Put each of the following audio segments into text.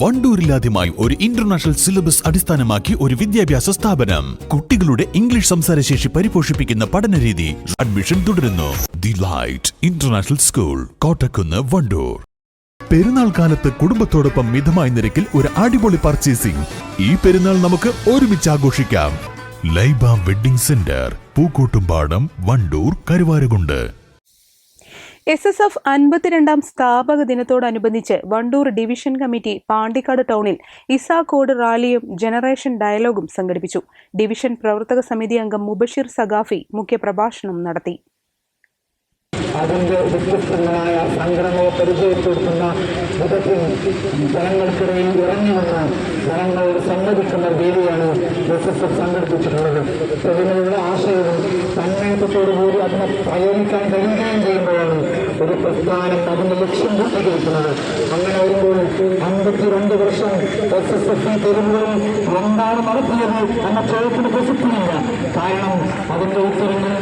വണ്ടൂരിലാദ്യമായി ഒരു international syllabus അടിസ്ഥാനമാക്കി ഒരു വിദ്യാഭ്യാസ സ്ഥാപനം. കുട്ടികളുടെ ഇംഗ്ലീഷ് സംസാരശേഷി പരിപോഷിപ്പിക്കുന്ന പഠനരീതി അഡ്മിഷൻ തുടരുന്നു. The light international school Kottakkunnu Wandoor. പെരുന്നാൾ കാലത്ത് കുടുംബത്തോടൊപ്പം മിതമായ നിരക്കിൽ ഒരു അടിപൊളി പർച്ചേസിംഗ്. ഈ പെരുന്നാൾ നമുക്ക് ഒരുമിച്ച് ആഘോഷിക്കാം. Laiba wedding centre Pookkottumpadam Wandoor Karuvarakundu. S S F അൻപത്തിരണ്ടാം സ്ഥാപക ദിനത്തോടനുബന്ധിച്ച് വണ്ടൂർ ഡിവിഷൻ കമ്മിറ്റി പാണ്ടിക്കാട് ടൗണിൽ ഇസാക്കോട് റാലിയും ജനറേഷൻ ഡയലോഗും സംഘടിപ്പിച്ചു. ഡിവിഷൻ പ്രവർത്തക സമിതി അംഗം മുബഷിർ സഖാഫി മുഖ്യപ്രഭാഷണം നടത്തി. അതിന്റെ വ്യത്യസ്തങ്ങളായ സംഘടനയെ പരിചയപ്പെടുത്തുന്ന വിധത്തിൽ ജനങ്ങൾക്കിടയിൽ ഇറങ്ങി വന്ന് ജനങ്ങൾ സമ്മതിക്കുന്ന രീതിയാണ് എസ് എസ് എഫ് സംഘടിപ്പിച്ചിട്ടുള്ളത്. ഇതിനുള്ള ആശയവും തന്മയത്വത്തോടുകൂടി അതിനെ പ്രയോഗിക്കാൻ കഴിയുകയും ചെയ്യുമ്പോഴാണ് ഒരു പ്രസ്ഥാനം അതിന്റെ ലക്ഷ്യം കൂട്ടിയിരിക്കുന്നത് അങ്ങനെ വരുമ്പോൾ അമ്പത്തിരണ്ട് വർഷം എസ് എസ് എഫ് തെരുവുകളിൽ എന്താണ് നടത്തിയത് എന്ന ചോദ്യത്തിന് പ്രസക്തിയില്ല. കാരണം അതിന്റെ ഉത്തരങ്ങൾ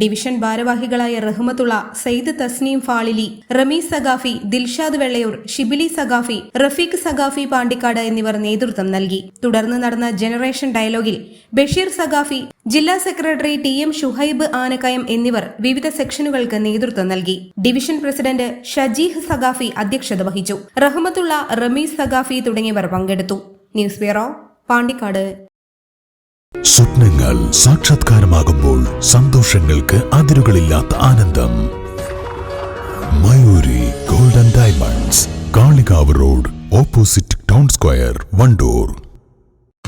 ഡിവിഷൻ ഭാരവാഹികളായ റഹ്മത്തുള്ള സെയ്ദ് തസ്നീം ഫാളിലി റമീസ് സഖാഫി ദിൽഷാദ് വെള്ളയൂർ ഷിബിലി സഖാഫി റഫീഖ് സഖാഫി പാണ്ടിക്കാട് എന്നിവർ നേതൃത്വം നൽകി. തുടർന്ന് നടന്ന ജനറേഷൻ ഡയലോഗിൽ ബഷീർ സഖാഫി ജില്ലാ secretary T M Shuhaib Anakkayam എന്നിവർ വിവിധ സെക്ഷനുകൾക്ക് നേതൃത്വം നൽകി. ഡിവിഷൻ പ്രസിഡന്റ് ഷജീഹ് സഗാഫി അധ്യക്ഷത വഹിച്ചു. റഹ്മത്തുള്ള റമീസ് സഗാഫി തുടങ്ങിയവർ പങ്കെടുത്തു. News bureau Pandikkad. സ്വപ്നങ്ങൾ സാക്ഷാത്കാരമാകുമ്പോൾ സന്തോഷങ്ങൾക്ക് അതിരുകളില്ലാത്ത ആനന്ദം. Mayuri Golden Diamonds Kalikavu road opposite town square Wandoor.